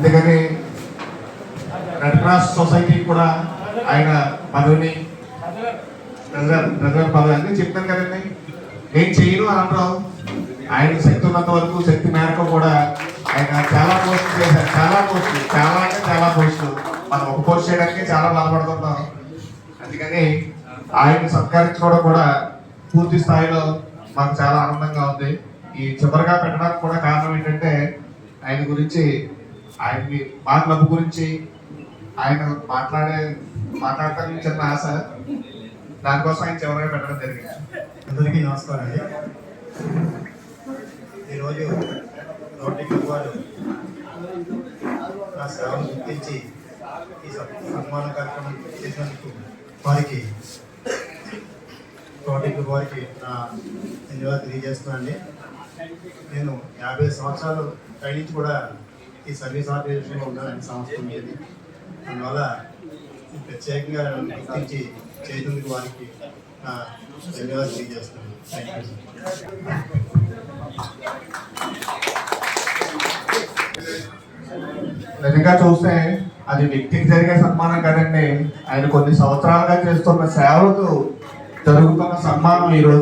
అందుకని red cross సొసైటీకి కూడా ఆయన పదవిని ప్రెసిడెంట్ ప్రెసిడెంట్ పదవి అని చెప్తాను కదండి. నేను చేయను అని అంటారు ఆయన శక్తి ఉన్నంత వరకు శక్తి మేరకు కూడా ఆయన చాలా పోస్టులు చేశారు. చాలా పోస్టులు చాలా అంటే చాలా పోస్టులు మనం ఒక పోస్ట్ చేయడానికి చాలా బాధపడుతున్నాం అందుకని ఆయన సత్కరించుకోవడం కూడా పూర్తి స్థాయిలో మాకు చాలా ఆనందంగా ఉంది. ఈ చివరిగా పెట్టడానికి కూడా కారణం ఏంటంటే ఆయన గురించి ఆయన్ని మా క్లబ్ గురించి ఆయన మాట్లాడే మాట్లాడటానికి చిన్న ఆశ దానికోసం ఆయన చివరిగా పెట్టడం జరిగింది. అందరికీ నమస్కారం అండి. ఈరోజు రోడ్డు క్లబ్ వారు నా సేవను గుర్తించి ఈ సన్మాన కార్యక్రమం చేసినందుకు వారికి రోడ్డు క్లబ్ వారికి నా ధన్యవాదాలు తెలియజేస్తున్నానండి. నేను యాభై సంవత్సరాలు పై కూడా ఈ సర్వీస్ ఆర్గనైజేషన్లో ఉండాలని సంవత్సరం ఉండేది అందువల్ల ప్రత్యేకంగా గుర్తించి చేయడానికి వారికి ధన్యవాదాలు తెలియజేస్తున్నాను. థ్యాంక్ యూ నిజంగా చూస్తే అది వ్యక్తికి జరిగే సన్మానం కాదండి. ఆయన కొన్ని సంవత్సరాలుగా చేస్తున్న సేవలకు జరుగుతున్న సన్మానం ఈరోజు